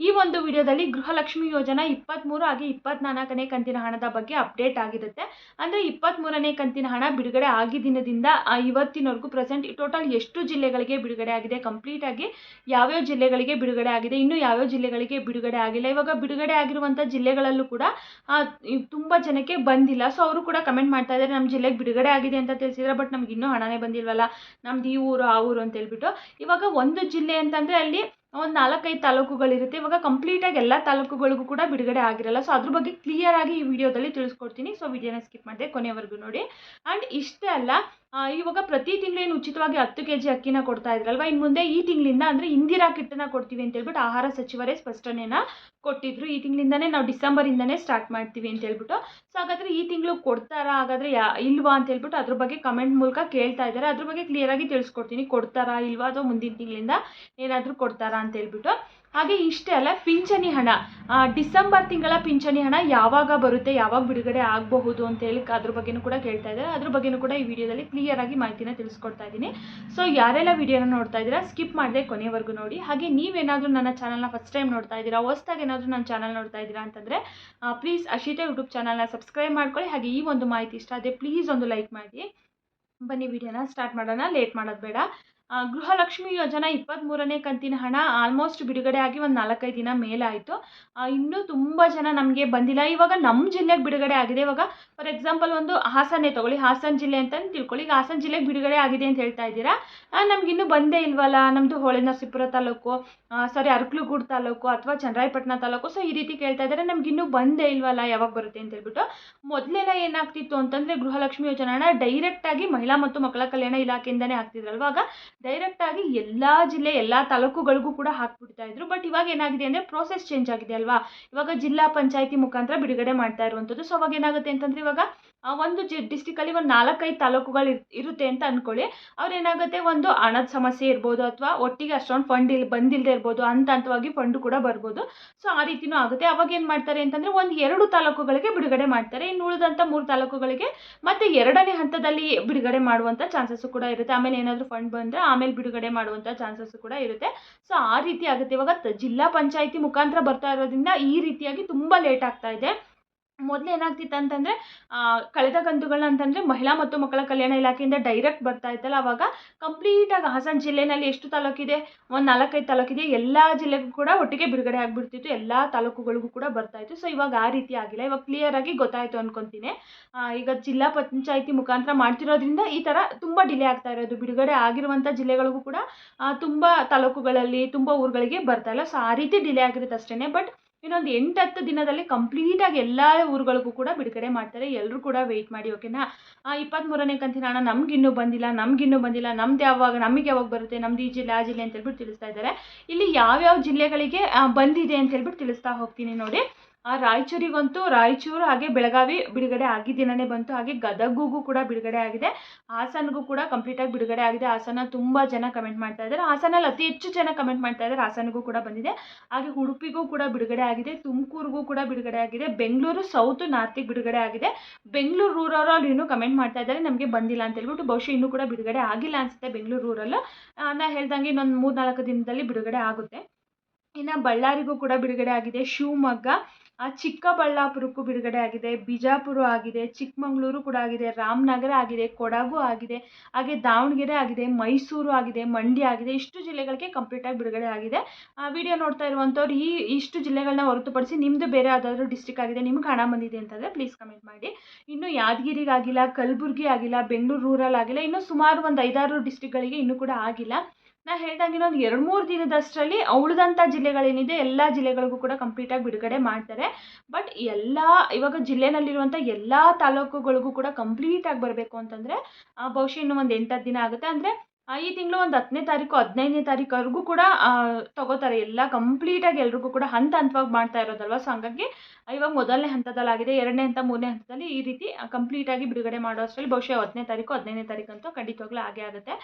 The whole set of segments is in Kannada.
ಈ ಒಂದು ವಿಡಿಯೋದಲ್ಲಿ ಗೃಹಲಕ್ಷ್ಮಿ ಯೋಜನಾ ಇಪ್ಪತ್ತ್ಮೂರು ಹಾಗೆ ಇಪ್ಪತ್ನಾಲ್ಕನೇ ಕಂತಿನ ಹಣದ ಬಗ್ಗೆ ಅಪ್ಡೇಟ್ ಆಗಿರುತ್ತೆ. ಅಂದರೆ ಇಪ್ಪತ್ತ್ಮೂರನೇ ಕಂತಿನ ಹಣ ಬಿಡುಗಡೆ ಆಗಿದ್ದಿನದಿಂದ ಇವತ್ತಿನವರೆಗೂ ಪ್ರೆಸೆಂಟ್ ಟೋಟಲ್ ಎಷ್ಟು ಜಿಲ್ಲೆಗಳಿಗೆ ಬಿಡುಗಡೆ ಆಗಿದೆ ಕಂಪ್ಲೀಟಾಗಿ ಯಾವ್ಯಾವ ಜಿಲ್ಲೆಗಳಿಗೆ ಬಿಡುಗಡೆ ಆಗಿದೆ, ಇನ್ನು ಯಾವ್ಯಾವ ಜಿಲ್ಲೆಗಳಿಗೆ ಬಿಡುಗಡೆ ಆಗಿಲ್ಲ. ಇವಾಗ ಬಿಡುಗಡೆ ಆಗಿರುವಂಥ ಜಿಲ್ಲೆಗಳಲ್ಲೂ ಕೂಡ ತುಂಬ ಜನಕ್ಕೆ ಬಂದಿಲ್ಲ. ಸೊ ಅವರು ಕೂಡ ಕಮೆಂಟ್ ಮಾಡ್ತಾ ಇದ್ದಾರೆ ನಮ್ಮ ಜಿಲ್ಲೆಗೆ ಬಿಡುಗಡೆ ಆಗಿದೆ ಅಂತ ತಿಳಿಸಿದ್ರೆ, ಬಟ್ ನಮ್ಗೆ ಇನ್ನೂ ಹಣನೇ ಬಂದಿಲ್ವಲ್ಲ? ನಮ್ದು ಈ ಊರು, ಆ ಊರು ಅಂತ ಹೇಳ್ಬಿಟ್ಟು ಇವಾಗ ಒಂದು ಜಿಲ್ಲೆ ಅಂತಂದರೆ ಅಲ್ಲಿ ಒಂದು ನಾಲ್ಕೈದು ತಾಲೂಕುಗಳಿರುತ್ತೆ. ಇವಾಗ ಕಂಪ್ಲೀಟಾಗಿ ಎಲ್ಲ ತಾಲೂಕುಗಳಿಗೂ ಕೂಡ ಬಿಡುಗಡೆ ಆಗಿರಲ್ಲ. ಸೊ ಅದ್ರ ಬಗ್ಗೆ ಕ್ಲಿಯರ್ ಆಗಿ ಈ ವಿಡಿಯೋದಲ್ಲಿ ತಿಳಿಸ್ಕೊಡ್ತೀನಿ. ಸೊ ವಿಡಿಯೋನ ಸ್ಕಿಪ್ ಮಾಡಿದೆ ಕೊನೆವರೆಗೂ ನೋಡಿ. ಆ್ಯಂಡ್ ಇಷ್ಟೇ ಅಲ್ಲ ಇವಾಗ ಪ್ರತಿ ತಿಂಗಳು ಏನು ಉಚಿತವಾಗಿ ಹತ್ತು ಕೆ ಜಿ ಅಕ್ಕಿನ ಕೊಡ್ತಾ ಇದ್ರಲ್ವಾ? ಇನ್ನು ಮುಂದೆ ಈ ತಿಂಗಳಿಂದ ಅಂದರೆ ಇಂದಿರಾ ಕಿಟ್ಟನ್ನ ಕೊಡ್ತೀವಿ ಅಂತ ಹೇಳ್ಬಿಟ್ಟು ಆಹಾರ ಸಚಿವರೇ ಸ್ಪಷ್ಟನೆನ ಕೊಟ್ಟಿದ್ರು. ಈ ತಿಂಗಳಿಂದನೇ ನಾವು ಡಿಸೆಂಬರಿಂದನೇ ಸ್ಟಾರ್ಟ್ ಮಾಡ್ತೀವಿ ಅಂತ ಹೇಳ್ಬಿಟ್ಟು. ಸೊ ಹಾಗಾದರೆ ಈ ತಿಂಗಳು ಕೊಡ್ತಾರಾ? ಹಾಗಾದರೆ ಯಾ, ಇಲ್ವಾ ಅಂತ ಹೇಳ್ಬಿಟ್ಟು ಅದ್ರ ಬಗ್ಗೆ ಕಮೆಂಟ್ ಮೂಲಕ ಕೇಳ್ತಾ ಇದ್ದಾರೆ. ಅದ್ರ ಬಗ್ಗೆ ಕ್ಲಿಯರಾಗಿ ತಿಳಿಸ್ಕೊಡ್ತೀನಿ. ಕೊಡ್ತಾರಾ, ಇಲ್ವಾ? ಅಥವಾ ಮುಂದಿನ ತಿಂಗಳಿಂದ ಏನಾದರೂ ಕೊಡ್ತಾರಾ ಅಂತ ಹೇಳ್ಬಿಟ್ಟು, ಹಾಗೆ ಇಷ್ಟೇ ಅಲ್ಲ, ಪಿಂಚಣಿ ಹಣ. ಡಿಸೆಂಬರ್ ತಿಂಗಳ ಪಿಂಚಣಿ ಹಣ ಯಾವಾಗ ಬರುತ್ತೆ, ಯಾವಾಗ ಬಿಡುಗಡೆ ಆಗಬಹುದು ಅಂತ ಹೇಳಿ ಅದ್ರ ಬಗ್ಗೆನೂ ಕೂಡ ಕೇಳ್ತಾ ಇದ್ದಾರೆ. ಅದ್ರ ಬಗ್ಗೆನೂ ಕೂಡ ಈ ವಿಡಿಯೋದಲ್ಲಿ ಕ್ಲಿಯರ್ ಆಗಿ ಮಾಹಿತಿನ ತಿಳಿಸ್ಕೊಡ್ತಾ ಇದ್ದೀನಿ. ಸೊ ಯಾರೆಲ್ಲ ವಿಡಿಯೋನ ನೋಡ್ತಾ ಇದ್ದೀರಾ ಸ್ಕಿಪ್ ಮಾಡದೆ ಕೊನೆವರೆಗೂ ನೋಡಿ. ಹಾಗೆ ನೀವೇನಾದರೂ ನನ್ನ ಚಾನಲ್ನ ಫಸ್ಟ್ ಟೈಮ್ ನೋಡ್ತಾ ಇದ್ದೀರಾ, ಹೊಸ್ದಾಗಿ ಏನಾದರೂ ನನ್ನ ಚಾನಲ್ ನೋಡ್ತಾ ಇದ್ದೀರಾ ಅಂತಂದರೆ ಪ್ಲೀಸ್ ಅಶಿತಾ ಯೂಟ್ಯೂಬ್ ಚಾನಲ್ನ ಸಬ್ಸ್ಕ್ರೈಬ್ ಮಾಡ್ಕೊಳ್ಳಿ. ಹಾಗೆ ಈ ಒಂದು ಮಾಹಿತಿ ಇಷ್ಟ ಅದೇ ಪ್ಲೀಸ್ ಒಂದು ಲೈಕ್ ಮಾಡಿ. ಬನ್ನಿ, ವಿಡಿಯೋನ ಸ್ಟಾರ್ಟ್ ಮಾಡೋಣ. ಲೇಟ್ ಮಾಡೋದು ಬೇಡ. ಗೃಹಲಕ್ಷ್ಮಿ ಯೋಜನಾ ಇಪ್ಪತ್ತ್ಮೂರನೇ ಕಂತಿನ ಹಣ ಆಲ್ಮೋಸ್ಟ್ ಬಿಡುಗಡೆ ಆಗಿ ಒಂದು ನಾಲ್ಕೈದು ದಿನ ಮೇಲಾಯಿತು ಇನ್ನೂ ತುಂಬ ಜನ ನಮಗೆ ಬಂದಿಲ್ಲ. ಇವಾಗ ನಮ್ಮ ಜಿಲ್ಲೆಗೆ ಬಿಡುಗಡೆ ಆಗಿದೆ. ಇವಾಗ ಫಾರ್ ಎಕ್ಸಾಂಪಲ್ ಒಂದು ಹಾಸನೇ ತಗೊಳ್ಳಿ. ಹಾಸನ ಜಿಲ್ಲೆ ಅಂತಂದು ತಿಳ್ಕೊಳ್ಳಿ. ಈಗ ಹಾಸನ ಜಿಲ್ಲೆಗೆ ಬಿಡುಗಡೆ ಆಗಿದೆ ಅಂತ ಹೇಳ್ತಾ ಇದ್ದೀರಾ? ನಮಗಿನ್ನೂ ಬಂದೇ ಇಲ್ವಲ್ಲ? ನಮ್ಮದು ಹೊಳೆ ನರಸೀಪುರ ತಾಲೂಕು ಸಾರಿ ಅರ್ಕಲುಗೂಡು ತಾಲೂಕು ಅಥವಾ ಚನ್ನರಾಯಪಟ್ಟಣ ತಾಲೂಕು. ಸೊ ಈ ರೀತಿ ಕೇಳ್ತಾ ಇದ್ದಾರೆ. ನಮಗಿನ್ನೂ ಬಂದೇ ಇಲ್ವಲ್ಲ? ಯಾವಾಗ ಬರುತ್ತೆ ಅಂತ ಹೇಳ್ಬಿಟ್ಟು. ಮೊದಲೆಲ್ಲ ಏನಾಗ್ತಿತ್ತು ಅಂತಂದರೆ ಗೃಹಲಕ್ಷ್ಮಿ ಯೋಜನೆ ಹಣ ಡೈರೆಕ್ಟಾಗಿ ಮಹಿಳಾ ಮತ್ತು ಮಕ್ಕಳ ಕಲ್ಯಾಣ ಇಲಾಖೆಯಿಂದನೇ ಆಗ್ತಿದ್ರಲ್ವ? ಆಗ ಡೈರೆಕ್ಟಾಗಿ ಎಲ್ಲ ಜಿಲ್ಲೆ, ಎಲ್ಲ ತಾಲೂಕುಗಳಿಗೂ ಕೂಡ ಹಾಕ್ಬಿಡ್ತಾ ಇದ್ರು. ಬಟ್ ಇವಾಗ ಏನಾಗಿದೆ ಅಂದರೆ ಪ್ರೋಸೆಸ್ ಚೇಂಜ್ ಆಗಿದೆ ಅಲ್ವಾ? ಇವಾಗ ಜಿಲ್ಲಾ ಪಂಚಾಯಿತಿ ಮುಖಾಂತರ ಬಿಡುಗಡೆ ಮಾಡ್ತಾ ಇರುವಂಥದ್ದು. ಸೊ ಅವಾಗ ಏನಾಗುತ್ತೆ ಅಂತಂದರೆ ಇವಾಗ ಒಂದು ಜಿ ಡಿಸ್ಟಿಕಲ್ಲಿ ಒಂದು ನಾಲ್ಕೈದು ತಾಲೂಕುಗಳು ಇರ್- ಇರುತ್ತೆ ಅಂತ ಅಂದ್ಕೊಳ್ಳಿ ಅವ್ರ ಏನಾಗುತ್ತೆ, ಒಂದು ಹಣದ ಸಮಸ್ಯೆ ಇರ್ಬೋದು ಅಥವಾ ಒಟ್ಟಿಗೆ ಅಷ್ಟೊಂದು ಫಂಡ್ ಇಲ್ಲಿ ಬಂದಿಲ್ಲದೆ ಇರ್ಬೋದು, ಹಂತ ಹಂತವಾಗಿ ಫಂಡು ಕೂಡ ಬರ್ಬೋದು. ಸೊ ಆ ರೀತಿಯೂ ಆಗುತ್ತೆ. ಅವಾಗ ಏನು ಮಾಡ್ತಾರೆ ಅಂತಂದರೆ ಒಂದು ಎರಡು ತಾಲೂಕುಗಳಿಗೆ ಬಿಡುಗಡೆ ಮಾಡ್ತಾರೆ. ಇನ್ನು ಉಳಿದಂಥ ಮೂರು ತಾಲೂಕುಗಳಿಗೆ ಮತ್ತೆ ಎರಡನೇ ಹಂತದಲ್ಲಿ ಬಿಡುಗಡೆ ಮಾಡುವಂಥ ಚಾನ್ಸಸ್ಸು ಕೂಡ ಇರುತ್ತೆ. ಆಮೇಲೆ ಏನಾದರೂ ಫಂಡ್ ಬಂದರೆ ಆಮೇಲೆ ಬಿಡುಗಡೆ ಮಾಡುವಂಥ ಚಾನ್ಸಸ್ ಕೂಡ ಇರುತ್ತೆ. ಸೊ ಆ ರೀತಿ ಆಗುತ್ತೆ. ಇವಾಗ ಜಿಲ್ಲಾ ಪಂಚಾಯಿತಿ ಮುಖಾಂತರ ಬರ್ತಾ ಇರೋದ್ರಿಂದ ಈ ರೀತಿಯಾಗಿ ತುಂಬ ಲೇಟ್ ಆಗ್ತಾ ಇದೆ. ಮೊದಲು ಏನಾಗ್ತಿತ್ತು ಅಂತಂದರೆ ಕಳೆದ ಕಂತುಗಳನ್ನ ಅಂತಂದರೆ ಮಹಿಳಾ ಮತ್ತು ಮಕ್ಕಳ ಕಲ್ಯಾಣ ಇಲಾಖೆಯಿಂದ ಡೈರೆಕ್ಟ್ ಬರ್ತಾ ಇತ್ತಲ್ಲ, ಅವಾಗ ಕಂಪ್ಲೀಟಾಗಿ ಹಾಸನ ಜಿಲ್ಲೆನಲ್ಲಿ ಎಷ್ಟು ತಾಲೂಕಿದೆ? ಒಂದು ನಾಲ್ಕೈದು ತಾಲೂಕಿದೆ. ಎಲ್ಲ ಜಿಲ್ಲೆಗೂ ಕೂಡ ಒಟ್ಟಿಗೆ ಬಿಡುಗಡೆ ಆಗಿಬಿಡ್ತಿತ್ತು. ಎಲ್ಲ ತಾಲೂಕುಗಳಿಗೂ ಕೂಡ ಬರ್ತಾ ಇತ್ತು. ಸೊ ಇವಾಗ ಆ ರೀತಿ ಆಗಿಲ್ಲ. ಇವಾಗ ಕ್ಲಿಯರ್ ಆಗಿ ಗೊತ್ತಾಯಿತು ಅಂದ್ಕೊತೀನಿ ಈಗ ಜಿಲ್ಲಾ ಪಂಚಾಯಿತಿ ಮುಖಾಂತರ ಮಾಡ್ತಿರೋದ್ರಿಂದ ಈ ಥರ ತುಂಬ ಡಿಲೇ ಆಗ್ತಾ ಇರೋದು. ಬಿಡುಗಡೆ ಆಗಿರುವಂಥ ಜಿಲ್ಲೆಗಳಿಗೂ ಕೂಡ ತುಂಬ ತಾಲೂಕುಗಳಲ್ಲಿ, ತುಂಬ ಊರುಗಳಿಗೆ ಬರ್ತಾ ಇಲ್ಲ. ಸೊ ಆ ರೀತಿ ಡಿಲೇ ಆಗಿರುತ್ತೆ ಅಷ್ಟೇ ಬಟ್ ಇನ್ನೊಂದು ಎಂಟು ಹತ್ತು ದಿನದಲ್ಲಿ ಕಂಪ್ಲೀಟಾಗಿ ಎಲ್ಲ ಊರುಗಳಿಗೂ ಕೂಡ ಬಿಡುಗಡೆ ಮಾಡ್ತಾರೆ. ಎಲ್ಲರೂ ಕೂಡ ವೆಯ್ಟ್ ಮಾಡಿ ಓಕೆನಾ ಇಪ್ಪತ್ತ್ಮೂರನೇ ಕಂತಿನ ಹಣ ನಮಗಿನ್ನೂ ಬಂದಿಲ್ಲ ನಮಗಿನ್ನೂ ಬಂದಿಲ್ಲ, ನಮ್ದು ಯಾವಾಗ, ನಮಗೆ ಯಾವಾಗ ಬರುತ್ತೆ, ನಮ್ದು ಈ ಜಿಲ್ಲೆ, ಆ ಜಿಲ್ಲೆ ಅಂತ ಹೇಳ್ಬಿಟ್ಟು ತಿಳಿಸ್ತಾ ಇದ್ದಾರೆ. ಇಲ್ಲಿ ಯಾವ್ಯಾವ ಜಿಲ್ಲೆಗಳಿಗೆ ಬಂದಿದೆ ಅಂತ ಹೇಳ್ಬಿಟ್ಟು ತಿಳಿಸ್ತಾ ಹೋಗ್ತೀನಿ ನೋಡಿ. ಆ ರಾಯಚೂರಿಗಂತೂ ರಾಯಚೂರು ಹಾಗೆ ಬೆಳಗಾವಿ ಬಿಡುಗಡೆ ಆಗಿದ್ದಿನನೇ ಬಂತು. ಹಾಗೆ ಗದಗಿಗೂ ಕೂಡ ಬಿಡುಗಡೆ ಆಗಿದೆ. ಹಾಸನಗೂ ಕೂಡ ಕಂಪ್ಲೀಟಾಗಿ ಬಿಡುಗಡೆ ಆಗಿದೆ. ಹಾಸನ ತುಂಬ ಜನ ಕಮೆಂಟ್ ಮಾಡ್ತಾ ಇದ್ದಾರೆ. ಹಾಸನಲ್ಲಿ ಅತಿ ಹೆಚ್ಚು ಜನ ಕಮೆಂಟ್ ಮಾಡ್ತಾ ಇದ್ದಾರೆ. ಹಾಸನಗೂ ಕೂಡ ಬಂದಿದೆ. ಹಾಗೆ ಉಡುಪಿಗೂ ಕೂಡ ಬಿಡುಗಡೆ ಆಗಿದೆ. ತುಮಕೂರಿಗೂ ಕೂಡ ಬಿಡುಗಡೆ ಆಗಿದೆ. ಬೆಂಗಳೂರು ಸೌತ್ ನಾರ್ತಿಗೆ ಬಿಡುಗಡೆ ಆಗಿದೆ. ಬೆಂಗಳೂರು ರೂರಲ್ ಇನ್ನೂ ಕಮೆಂಟ್ ಮಾಡ್ತಾ ಇದ್ದಾರೆ. ನಮಗೆ ಬಂದಿಲ್ಲ ಅಂತ ಹೇಳ್ಬಿಟ್ಟು ಬಹುಶಃ ಇನ್ನೂ ಕೂಡ ಬಿಡುಗಡೆ ಆಗಿಲ್ಲ ಅನಿಸುತ್ತೆ ಬೆಂಗಳೂರು ರೂರಲ್ ನಾನು ಹೇಳ್ದಂಗೆ ಇನ್ನೊಂದು ಮೂರು ನಾಲ್ಕು ದಿನದಲ್ಲಿ ಬಿಡುಗಡೆ ಆಗುತ್ತೆ. ಇನ್ನು ಬಳ್ಳಾರಿಗೂ ಕೂಡ ಬಿಡುಗಡೆ ಆಗಿದೆ. ಶಿವಮೊಗ್ಗ ಚಿಕ್ಕಬಳ್ಳಾಪುರಕ್ಕೂ ಬಿಡುಗಡೆ ಆಗಿದೆ. ಬಿಜಾಪುರ ಆಗಿದೆ, ಚಿಕ್ಕಮಗಳೂರು ಕೂಡ ಆಗಿದೆ, ರಾಮನಗರ ಆಗಿದೆ, ಕೊಡಗು ಆಗಿದೆ, ಹಾಗೆ ದಾವಣಗೆರೆ ಆಗಿದೆ, ಮೈಸೂರು ಆಗಿದೆ, ಮಂಡ್ಯ ಆಗಿದೆ. ಇಷ್ಟು ಜಿಲ್ಲೆಗಳಿಗೆ ಕಂಪ್ಲೀಟಾಗಿ ಬಿಡುಗಡೆ ಆಗಿದೆ. ಆ ವಿಡಿಯೋ ನೋಡ್ತಾ ಇರುವಂಥವ್ರು ಈ ಇಷ್ಟು ಜಿಲ್ಲೆಗಳನ್ನ ಹೊರತುಪಡಿಸಿ ನಿಮ್ಮದು ಬೇರೆ ಯಾವುದಾದ್ರೂ ಡಿಸ್ಟಿಕ್ ಆಗಿದೆ, ನಿಮ್ಗೆ ಹಣ ಬಂದಿದೆ ಅಂತಂದರೆ ಪ್ಲೀಸ್ ಕಮೆಂಟ್ ಮಾಡಿ. ಇನ್ನು ಯಾದಗಿರಿಗಾಗಿಲ್ಲ ಕಲಬುರಗಿ ಆಗಿಲ್ಲ ಬೆಂಗಳೂರು ರೂರಲ್ ಆಗಿಲ್ಲ, ಇನ್ನು ಸುಮಾರು ಒಂದು ಐದಾರು ಡಿಸ್ಟಿಕ್ಗಳಿಗೆ ಇನ್ನೂ ಕೂಡ ಆಗಿಲ್ಲ. ನಾ ಹೇಳ್ದಂಗೆ ಇನ್ನೊಂದು ಎರಡು ಮೂರು ದಿನದಷ್ಟರಲ್ಲಿ ಉಳಿದಂಥ ಜಿಲ್ಲೆಗಳೇನಿದೆ ಎಲ್ಲ ಜಿಲ್ಲೆಗಳಿಗೂ ಕೂಡ ಕಂಪ್ಲೀಟಾಗಿ ಬಿಡುಗಡೆ ಮಾಡ್ತಾರೆ. ಬಟ್ ಎಲ್ಲ ಇವಾಗ ಜಿಲ್ಲೆನಲ್ಲಿರುವಂಥ ಎಲ್ಲ ತಾಲೂಕುಗಳಿಗೂ ಕೂಡ ಕಂಪ್ಲೀಟಾಗಿ ಬರಬೇಕು ಅಂತಂದರೆ ಬಹುಶಃ ಇನ್ನೂ ಒಂದು ಎಂಟತ್ತು ದಿನ ಆಗುತ್ತೆ. ಅಂದರೆ ಈ ತಿಂಗಳು ಒಂದು ಹತ್ತನೇ ತಾರೀಕು, ಹದಿನೈದನೇ ತಾರೀಕುವರೆಗೂ ಕೂಡ ತಗೋತಾರೆ. ಎಲ್ಲ ಕಂಪ್ಲೀಟಾಗಿ ಎಲ್ರಿಗೂ ಕೂಡ ಹಂತ ಹಂತವಾಗಿ ಮಾಡ್ತಾ ಇರೋದಲ್ವ? ಸೊ ಹಂಗಾಗಿ ಇವಾಗ ಮೊದಲನೇ ಹಂತದಲ್ಲಾಗಿದೆ, ಎರಡನೇ ಹಂತ, ಮೂರನೇ ಹಂತದಲ್ಲಿ ಈ ರೀತಿ ಕಂಪ್ಲೀಟಾಗಿ ಬಿಡುಗಡೆ ಮಾಡೋ ಅಷ್ಟರಲ್ಲಿ ಬಹುಶಃ ಹತ್ತನೇ ತಾರೀಕು, ಹದಿನೈದನೇ ತಾರೀಕು ಅಂತೂ ಖಂಡಿತವಾಗ್ಲೂ ಆಗೇ ಆಗುತ್ತೆ.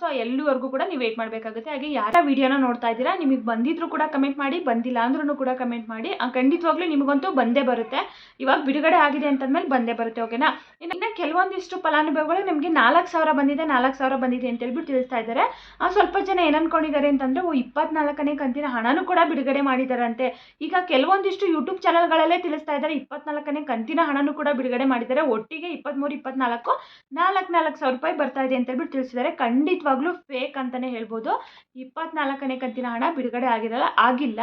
ಸೊ ಎಲ್ಲಿವರೆಗೂ ಕೂಡ ನೀವು ವೇಟ್ ಮಾಡಬೇಕಾಗುತ್ತೆ. ಹಾಗೆ ಯಾರ ವಿಡಿಯೋನ ನೋಡ್ತಾ ಇದ್ದೀರಾ, ನಿಮಗೆ ಬಂದಿದ್ರು ಕೂಡ ಕಮೆಂಟ್ ಮಾಡಿ, ಬಂದಿಲ್ಲ ಅಂದ್ರೂ ಕೂಡ ಕಮೆಂಟ್ ಮಾಡಿ ಖಂಡಿತವಾಗ್ಲೂ ನಿಮಗಂತೂ ಬಂದೇ ಬರುತ್ತೆ. ಇವಾಗ ಬಿಡುಗಡೆ ಆಗಿದೆ ಅಂತಂದ್ಮೇಲೆ ಬಂದೇ ಬರುತ್ತೆ ಓಕೆನಾ ಇನ್ನು ಕೆಲವೊಂದಿಷ್ಟು ಫಲಾನುಭವಿಗಳು ನಿಮಗೆ ನಾಲ್ಕು ಸಾವಿರ ಬಂದಿದೆ, ನಾಲ್ಕು ಸಾವಿರ ಬಂದಿದೆ ಅಂತ ಹೇಳ್ಬಿಟ್ಟು ತಿಳಿಸ್ತಾ ಇದ್ದಾರೆ. ಸ್ವಲ್ಪ ಜನ ಏನು ಅನ್ಕೊಂಡಿದ್ದಾರೆ ಅಂತಂದರೆ, ಓ, ಇಪ್ಪತ್ನಾಲ್ಕನೇ ಕಂತಿನ ಹಣನೂ ಕೂಡ ಬಿಡುಗಡೆ ಮಾಡಿದಾರಂತೆ ಈಗ ಕೆಲವೊಂದಿಷ್ಟು ಯೂಟ್ಯೂಬ್ ಚಾನಲ್ಗಳಲ್ಲೇ ತಿಳಿಸ್ತಾ ಇದ್ದಾರೆ, ಇಪ್ಪತ್ನಾಲ್ಕನೇ ಕಂತಿನ ಹಣನೂ ಕೂಡ ಬಿಡುಗಡೆ ಮಾಡಿದ್ದಾರೆ. ಒಟ್ಟಿಗೆ ಇಪ್ಪತ್ತ್ಮೂರು ಇಪ್ಪತ್ನಾಲ್ಕು ನಾಲ್ಕು ನಾಲ್ಕು ಸಾವಿರ ರೂಪಾಯಿ ಬರ್ತಾ ಇದೆ ಅಂತ ಹೇಳ್ಬಿಟ್ಟು ತಿಳಿಸಿದ್ದಾರೆ. ಖಂಡಿತವಾಗ್ಲೂ ಫೇಕ್ ಅಂತಲೇ ಹೇಳ್ಬೋದು. ಇಪ್ಪತ್ನಾಲ್ಕನೇ ಕಂತಿನ ಹಣ ಬಿಡುಗಡೆ ಆಗಿರಲ್ಲ, ಆಗಿಲ್ಲ.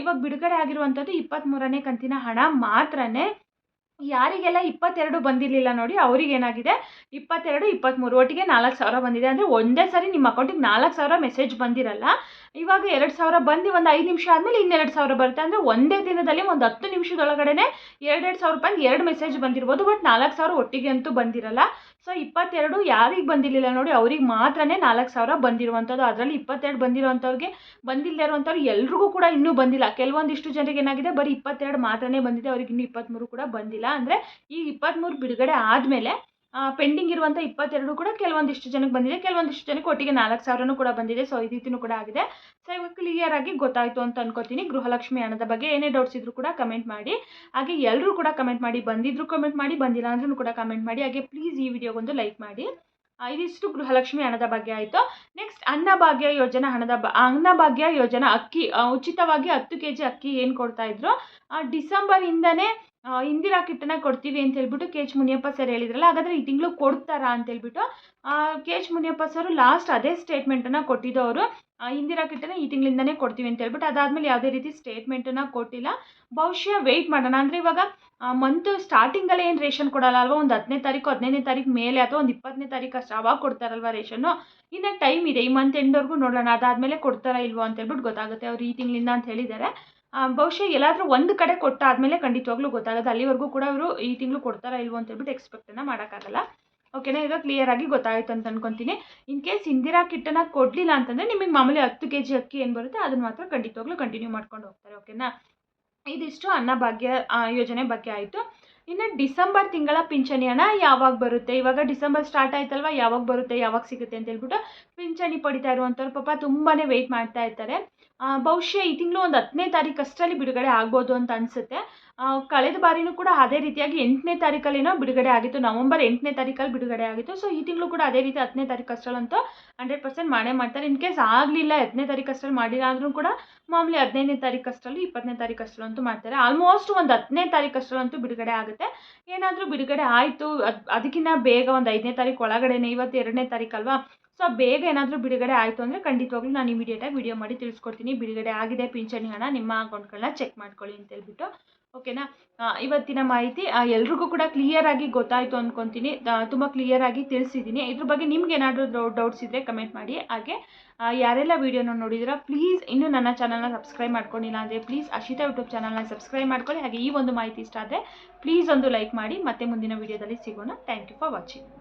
ಇವಾಗ ಬಿಡುಗಡೆ ಆಗಿರುವಂಥದ್ದು ಇಪ್ಪತ್ತ್ಮೂರನೇ ಕಂತಿನ ಹಣ ಮಾತ್ರನೇ. ಯಾರಿಗೆಲ್ಲ ಇಪ್ಪತ್ತೆರಡು ಬಂದಿರಲಿಲ್ಲ ನೋಡಿ ಅವ್ರಿಗೆ ಏನಾಗಿದೆ ಇಪ್ಪತ್ತೆರಡು ಇಪ್ಪತ್ತ್ಮೂರು ಒಟ್ಟಿಗೆ ನಾಲ್ಕು ಸಾವಿರ ಬಂದಿದೆ. ಅಂದರೆ ಒಂದೇ ಸರಿ ನಿಮ್ಮ ಅಕೌಂಟಿಗೆ ನಾಲ್ಕು ಸಾವಿರ ಮೆಸೇಜ್ ಬಂದಿರಲ್ಲ. ಇವಾಗ ಎರಡು ಸಾವಿರ ಬಂದು ಒಂದು ಐದು ನಿಮಿಷ ಆದಮೇಲೆ ಇನ್ನೆರಡು ಸಾವಿರ ಬರುತ್ತೆ. ಅಂದರೆ ಒಂದೇ ದಿನದಲ್ಲಿ ಒಂದು ಹತ್ತು ನಿಮಿಷದೊಳಗಡೆ ಎರಡೆರಡು ಸಾವಿರ ರೂಪಾಯಿ ಎರಡು ಮೆಸೇಜ್ ಬಂದಿರ್ಬೋದು. ಬಟ್ ನಾಲ್ಕು ಸಾವಿರ ಒಟ್ಟಿಗೆ ಅಂತೂ ಬಂದಿರಲ್ಲ. ಸೊ ಇಪ್ಪತ್ತೆರಡು ಯಾರಿಗೆ ಬಂದಿರಲಿಲ್ಲ ನೋಡಿ, ಅವ್ರಿಗೆ ಮಾತ್ರನೇ ನಾಲ್ಕು ಸಾವಿರ ಬಂದಿರುವಂಥದ್ದು. ಅದರಲ್ಲಿ ಇಪ್ಪತ್ತೆರಡು ಬಂದಿರುವಂಥವ್ರಿಗೆ ಬಂದಿಲ್ಲದೆ ಇರುವಂಥವ್ರು ಎಲ್ರಿಗೂ ಕೂಡ ಇನ್ನೂ ಬಂದಿಲ್ಲ. ಕೆಲವೊಂದಿಷ್ಟು ಜನರಿಗೆ ಏನಾಗಿದೆ? ಬರೀ ಇಪ್ಪತ್ತೆರಡು ಮಾತ್ರನೇ ಬಂದಿದೆ. ಅವ್ರಿಗೆ ಇನ್ನೂ ಇಪ್ಪತ್ತ್ಮೂರು ಕೂಡ ಬಂದಿಲ್ಲ. ಅಂದರೆ ಈ ಇಪ್ಪತ್ತ್ಮೂರು ಬಿಡುಗಡೆ ಆದಮೇಲೆ ಪೆಂಡಿಂಗ್ ಇರುವಂಥ ಇಪ್ಪತ್ತೆರಡು ಕೂಡ ಕೆಲವೊಂದಿಷ್ಟು ಜನಕ್ಕೆ ಬಂದಿದೆ. ಕೆಲವೊಂದಿಷ್ಟು ಜನಕ್ಕೆ ಒಟ್ಟಿಗೆ ನಾಲ್ಕು ಸಾವಿರನೂ ಕೂಡ ಬಂದಿದೆ. ಸೊ ಈ ರೀತಿನೂ ಕೂಡ ಆಗಿದೆ. ಸೊ ಇವಾಗ ಕ್ಲಿಯರ್ ಆಗಿ ಗೊತ್ತಾಯಿತು ಅಂತ ಅನ್ಕೋತೀನಿ. ಗೃಹಲಕ್ಷ್ಮಿ ಹಣದ ಬಗ್ಗೆ ಏನೇ ಡೌಟ್ಸ್ ಇದ್ರೂ ಕೂಡ ಕಮೆಂಟ್ ಮಾಡಿ. ಹಾಗೆ ಎಲ್ಲರೂ ಕೂಡ ಕಮೆಂಟ್ ಮಾಡಿ. ಬಂದಿದ್ರು ಕಮೆಂಟ್ ಮಾಡಿ ಬಂದಿಲ್ಲ ಅಂದ್ರೂ ಕೂಡ ಕಮೆಂಟ್ ಮಾಡಿ. ಹಾಗೆ ಪ್ಲೀಸ್ ಈ ವಿಡಿಯೋಗೊಂದು ಲೈಕ್ ಮಾಡಿ. ಇದಿಷ್ಟು ಗೃಹಲಕ್ಷ್ಮಿ ಹಣದ ಬಗ್ಗೆ ಆಯಿತು. ನೆಕ್ಸ್ಟ್ ಅನ್ನಭಾಗ್ಯ ಯೋಜನಾ ಹಣದ ಬ ಅನ್ನಭಾಗ್ಯ ಯೋಜನಾ ಅಕ್ಕಿ ಉಚಿತವಾಗಿ ಹತ್ತು ಕೆ ಜಿ ಅಕ್ಕಿ ಏನು ಆ, ಡಿಸೆಂಬರಿಂದನೇ ಇಂದಿರಾ ಕಿಟ್ಟನ್ನ ಕೊಡ್ತೀವಿ ಅಂತ ಹೇಳ್ಬಿಟ್ಟು ಕೆ ಎಚ್ ಮುನಿಯಪ್ಪ ಸರ್ ಹೇಳಿದ್ರಲ್ಲ, ಹಾಗಾದರೆ ಈ ತಿಂಗಳು ಕೊಡ್ತಾರಾ ಅಂತ ಹೇಳ್ಬಿಟ್ಟು K H Muniyappa sir last ಅದೇ ಸ್ಟೇಟ್ಮೆಂಟನ್ನು ಕೊಟ್ಟಿದ್ದು ಅವರು. ಇಂದಿರಾ ಕಿಟ್ಟನ್ನ ಈ ತಿಂಗಳಿಂದನೇ ಕೊಡ್ತೀವಿ ಅಂತ ಹೇಳ್ಬಿಟ್ಟು, ಅದಾದಮೇಲೆ ಯಾವುದೇ ರೀತಿ ಸ್ಟೇಟ್ಮೆಂಟನ್ನು ಕೊಟ್ಟಿಲ್ಲ. ಬಹುಶಃ ವೆಯ್ಟ್ ಮಾಡೋಣ. ಅಂದರೆ ಇವಾಗ ಮಂತು ಸ್ಟಾರ್ಟಿಂಗಲ್ಲೇ ಏನು ರೇಷನ್ ಕೊಡಲ್ಲ ಅಲ್ವಾ? ಒಂದು ಹತ್ತನೇ ತಾರೀಕು, ಹದಿನೈದನೇ ತಾರೀಕು ಮೇಲೆ ಅಥವಾ ಒಂದು ಇಪ್ಪತ್ತನೇ ತಾರೀಕು ಅಷ್ಟು ಅವಾಗ ಕೊಡ್ತಾರಲ್ವಾ ರೇಷನ್ನು ಇನ್ನು ಟೈಮ್ ಇದೆ. ಈ ಮಂತ್ ಎಂಡ್ವರೆಗೂ ನೋಡೋಣ. ಅದಾದಮೇಲೆ ಕೊಡ್ತಾರಾ ಇಲ್ವೋ ಅಂತ ಹೇಳ್ಬಿಟ್ಟು ಗೊತ್ತಾಗುತ್ತೆ ಅವ್ರು ಈ ತಿಂಗಳಿಂದ ಅಂತ ಹೇಳಿದ್ದಾರೆ. ಬಹುಶಃ ಎಲ್ಲಾದರೂ ಒಂದು ಕಡೆ ಕೊಟ್ಟಾದ್ಮೇಲೆ ಖಂಡಿತವಾಗ್ಲೂ ಗೊತ್ತಾಗುತ್ತೆ. ಅಲ್ಲಿವರೆಗೂ ಕೂಡ ಅವರು ಈ ತಿಂಗಳು ಕೊಡ್ತಾರಾ ಇಲ್ವೋ ಅಂತ ಹೇಳ್ಬಿಟ್ಟು ಎಕ್ಸ್ಪೆಕ್ಟನ್ನು ಮಾಡೋಕ್ಕಾಗಲ್ಲ. ಓಕೆನಾ ಈಗ ಕ್ಲಿಯರ್ ಆಗಿ ಗೊತ್ತಾಯಿತು ಅಂತ ಅನ್ಕೊಂತೀನಿ. ಇನ್ ಕೇಸ್ ಇಂದಿರಾ ಕಿಟ್ಟನ್ನು ಕೊಡಲಿಲ್ಲ ಅಂತಂದರೆ ನಿಮಗೆ ಮಾಮೂಲಿ ಹತ್ತು ಕೆ ಜಿ ಅಕ್ಕಿ ಏನು ಬರುತ್ತೆ ಅದನ್ನು ಮಾತ್ರ ಖಂಡಿತವಾಗ್ಲೂ ಕಂಟಿನ್ಯೂ ಮಾಡ್ಕೊಂಡು ಹೋಗ್ತಾರೆ. ಓಕೆನಾ ಇದಿಷ್ಟು ಅನ್ನಭಾಗ್ಯ ಯೋಜನೆ ಬಗ್ಗೆ ಆಯಿತು. ಇನ್ನು ಡಿಸೆಂಬರ್ ತಿಂಗಳ ಪಿಂಚಣಿ ಹಣ ಯಾವಾಗ ಬರುತ್ತೆ? ಇವಾಗ ಡಿಸೆಂಬರ್ ಸ್ಟಾರ್ಟ್ ಆಯ್ತಲ್ವಾ? ಯಾವಾಗ ಬರುತ್ತೆ? ಯಾವಾಗ ಸಿಗುತ್ತೆ ಅಂತ ಹೇಳ್ಬಿಟ್ಟು ಪಿಂಚಣಿ ಪಡಿತಾ ಇರುವಂಥವ್ರು ಪಾಪ ತುಂಬಾ ವೆಯ್ಟ್ ಮಾಡ್ತಾ ಇರ್ತಾರೆ. ಬಹುಶಃ ಈ ತಿಂಗಳು ಒಂದು ಹತ್ತನೇ ತಾರೀಕು ಅಷ್ಟರಲ್ಲಿ ಬಿಡುಗಡೆ ಆಗ್ಬೋದು ಅಂತ ಅನಿಸುತ್ತೆ. ಕಳೆದ ಬಾರಿನೂ ಕೂಡ ಅದೇ ರೀತಿಯಾಗಿ ಎಂಟನೇ ತಾರೀಕಲ್ಲೇನೋ ಬಿಡುಗಡೆ ಆಗಿತ್ತು, ನವಂಬರ್ ಎಂಟನೇ ತಾರೀಕಲ್ಲಿ ಬಿಡುಗಡೆ ಆಗಿತ್ತು. ಸೊ ಈ ತಿಂಗಳು ಕೂಡ ಅದೇ ರೀತಿ ಹತ್ತನೇ ತಾರೀಕು ಅಷ್ಟರಲ್ಲಂತೂ ಹಂಡ್ರೆಡ್ ಪರ್ಸೆಂಟ್ ಮಾಡೇ ಮಾಡ್ತಾರೆ. ಇನ್ ಕೇಸ್ ಆಗಲಿಲ್ಲ ಹತ್ತನೇ ತಾರೀಕು ಅಷ್ಟರಲ್ಲಿ ಮಾಡಿಲ್ಲ ಕೂಡ ಮಾಮೂಲಿ ಹದಿನೈದನೇ ತಾರೀಕು ಅಷ್ಟರಲ್ಲಿ ಇಪ್ಪತ್ತನೇ ತಾರೀಕು ಅಷ್ಟರಲ್ಲಂತೂ ಮಾಡ್ತಾರೆ. ಆಲ್ಮೋಸ್ಟ್ ಒಂದು ಹತ್ತನೇ ತಾರೀಕು ಅಷ್ಟರಲ್ಲಂತೂ ಬಿಡುಗಡೆ ಆಗುತ್ತೆ. ಏನಾದರೂ ಬಿಡುಗಡೆ ಆಯಿತು, ಅದು ಅದಕ್ಕಿಂತ ಬೇಗ ಒಂದು ಐದನೇ ತಾರೀಕು ಒಳಗಡೆನೇ, ಇವತ್ತು ಎರಡನೇ ತಾರೀಕು ಅಲ್ವಾ ಸೊ ಬೇಗ ಏನಾದರೂ ಬಿಡುಗಡೆ ಆಯಿತು ಅಂದರೆ ಖಂಡಿತವಾಗ್ಲೂ ನಾನು ಇಮಿಡಿಯೇಟಾಗಿ ವಿಡಿಯೋ ಮಾಡಿ ತಿಳಿಸ್ಕೊಡ್ತೀನಿ. ಬಿಡುಗಡೆ ಆಗಿದೆ, ಪಿಂಚಣಿ ಹಣ ನಿಮ್ಮ ಅಕೌಂಟ್ಗಳನ್ನ ಚೆಕ್ ಮಾಡ್ಕೊಳ್ಳಿ ಅಂತ ಹೇಳ್ಬಿಟ್ಟು ಓಕೆನಾ? ಇವತ್ತಿನ ಮಾಹಿತಿ ಎಲ್ರಿಗೂ ಕೂಡ ಕ್ಲಿಯರ್ ಆಗಿ ಗೊತ್ತಾಯಿತು ಅಂದ್ಕೊತೀನಿ ತುಂಬ ಕ್ಲಿಯರ್ ಆಗಿ ತಿಳಿಸಿದ್ದೀನಿ ಇದ್ರ ಬಗ್ಗೆ ನಿಮ್ಗೆ ಏನಾದರೂ ಡೌಟ್ಸ್ ಇದ್ದರೆ ಕಮೆಂಟ್ ಮಾಡಿ. ಹಾಗೆ ಯಾರೆಲ್ಲ ವೀಡಿಯೋನ ನೋಡಿದ್ರ ಪ್ಲೀಸ್ ಇನ್ನೂ ನನ್ನ ಚಾನಲ್ನ ಸಬ್ಸ್ಕ್ರೈಬ್ ಮಾಡ್ಕೊಂಡಿಲ್ಲ ಅಂದರೆ ಪ್ಲೀಸ್ ಅಶಿತಾ ಯೂಟ್ಯೂಬ್ ಚಾನಲ್ನ ಸಬ್ಸ್ಕ್ರೈಬ್ ಮಾಡ್ಕೊಳ್ಳಿ. ಹಾಗೆ ಈ ಒಂದು ಮಾಹಿತಿ ಇಷ್ಟ ಆದರೆ ಪ್ಲೀಸ್ ಒಂದು ಲೈಕ್ ಮಾಡಿ. ಮತ್ತೆ ಮುಂದಿನ ವೀಡಿಯೋದಲ್ಲಿ ಸಿಗೋಣ. Thank you for watching